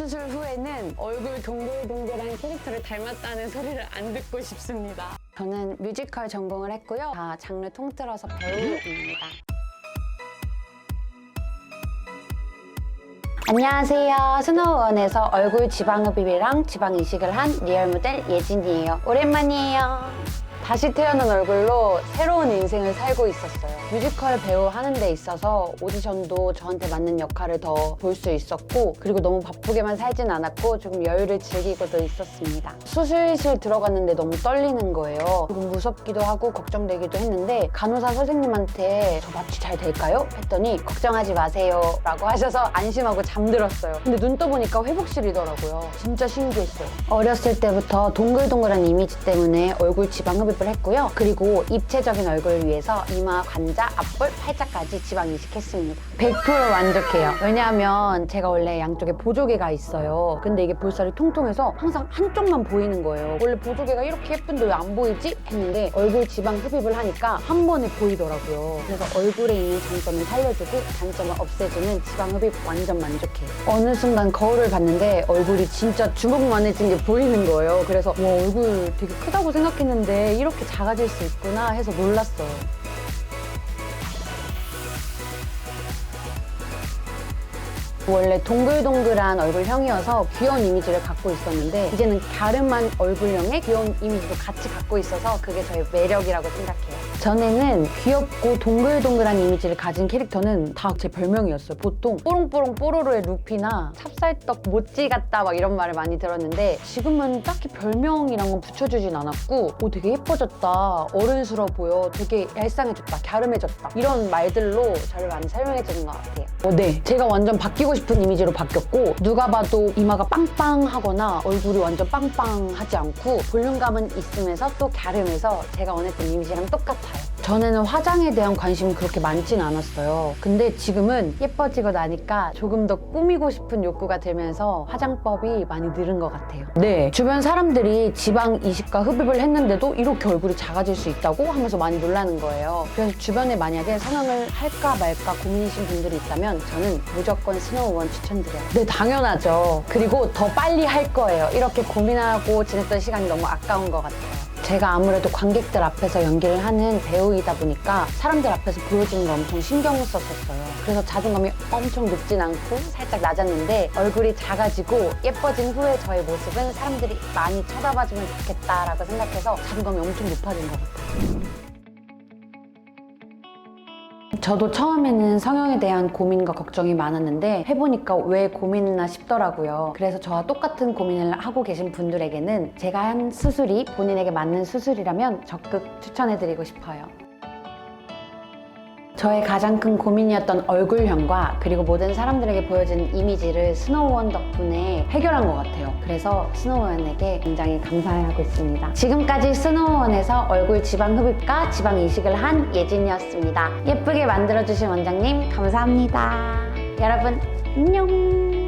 수술 후에는 얼굴 동글동글한 캐릭터를 닮았다는 소리를 안 듣고 싶습니다. 저는 뮤지컬 전공을 했고요. 다 장르 통틀어서 배우입니다. 안녕하세요. 스노우원에서 얼굴 지방흡입이랑 지방 이식을 한 리얼 모델 예진이에요. 오랜만이에요. 다시 태어난 얼굴로 새로운 인생을 살고 있었어요. 뮤지컬 배우 하는 데 있어서 오디션도 저한테 맞는 역할을 더 볼 수 있었고 그리고 너무 바쁘게만 살진 않았고 조금 여유를 즐기고도 있었습니다. 수술실 들어갔는데 너무 떨리는 거예요. 조금 무섭기도 하고 걱정되기도 했는데 간호사 선생님한테 저 마취 잘 될까요? 했더니 걱정하지 마세요 라고 하셔서 안심하고 잠들었어요. 근데 눈 떠보니까 회복실이더라고요. 진짜 신기했어요. 어렸을 때부터 동글동글한 이미지 때문에 얼굴 지방 흡입 을 했고요. 그리고 입체적인 얼굴을 위해서 이마, 관자, 앞볼, 팔자까지 지방 이식했습니다. 100% 만족해요. 왜냐하면 제가 원래 양쪽에 보조개가 있어요. 근데 이게 볼살이 통통해서 항상 한쪽만 보이는 거예요. 원래 보조개가 이렇게 예쁜데 왜 안 보이지? 했는데 얼굴 지방 흡입을 하니까 한 번에 보이더라고요. 그래서 얼굴에 있는 장점을 살려주고 단점을 없애주는 지방 흡입 완전 만족해요. 어느 순간 거울을 봤는데 얼굴이 진짜 주먹만해진 게 보이는 거예요. 그래서 와 얼굴 되게 크다고 생각했는데 이렇게 작아질 수 있구나 해서 놀랐어요. 원래 동글동글한 얼굴형이어서 귀여운 이미지를 갖고 있었는데 이제는 갸름한 얼굴형의 귀여운 이미지도 같이 갖고 있어서 그게 저의 매력이라고 생각해요. 전에는 귀엽고 동글동글한 이미지를 가진 캐릭터는 다 제 별명이었어요. 보통 뽀롱뽀롱 뽀로로의 루피나 찹쌀떡 모찌 같다 막 이런 말을 많이 들었는데 지금은 딱히 별명이란 건 붙여주진 않았고 오 되게 예뻐졌다 어른스러워 보여 되게 얄쌍해졌다 갸름해졌다 이런 말들로 저를 많이 설명해주는 것 같아요. 어, 네 제가 완전 바뀌고 싶은 이미지로 바뀌었고 누가 봐도 이마가 빵빵하거나 얼굴이 완전 빵빵하지 않고 볼륨감은 있으면서 또 갸름해서 제가 원했던 이미지랑 똑같아요. 전에는 화장에 대한 관심이 그렇게 많진 않았어요. 근데 지금은 예뻐지고 나니까 조금 더 꾸미고 싶은 욕구가 들면서 화장법이 많이 늘은 것 같아요. 네. 주변 사람들이 지방 이식과 흡입을 했는데도 이렇게 얼굴이 작아질 수 있다고 하면서 많이 놀라는 거예요. 그래서 주변에 만약에 성형을 할까 말까 고민이신 분들이 있다면 저는 무조건 스노우원 추천드려요. 네, 당연하죠. 그리고 더 빨리 할 거예요. 이렇게 고민하고 지냈던 시간이 너무 아까운 것 같아요. 제가 아무래도 관객들 앞에서 연기를 하는 배우이다 보니까 사람들 앞에서 보여주는 거 엄청 신경을 썼었어요. 그래서 자존감이 엄청 높진 않고 살짝 낮았는데 얼굴이 작아지고 예뻐진 후에 저의 모습은 사람들이 많이 쳐다봐주면 좋겠다라고 생각해서 자존감이 엄청 높아진 것 같아요. 저도 처음에는 성형에 대한 고민과 걱정이 많았는데 해보니까 왜 고민이나 싶더라고요. 그래서 저와 똑같은 고민을 하고 계신 분들에게는 제가 한 수술이 본인에게 맞는 수술이라면 적극 추천해드리고 싶어요. 저의 가장 큰 고민이었던 얼굴형과 그리고 모든 사람들에게 보여진 이미지를 스노우원 덕분에 해결한 것 같아요. 그래서 스노우원에게 굉장히 감사해하고 있습니다. 지금까지 스노우원에서 얼굴 지방 흡입과 지방 이식을 한 예진이었습니다. 예쁘게 만들어주신 원장님 감사합니다. 여러분 안녕.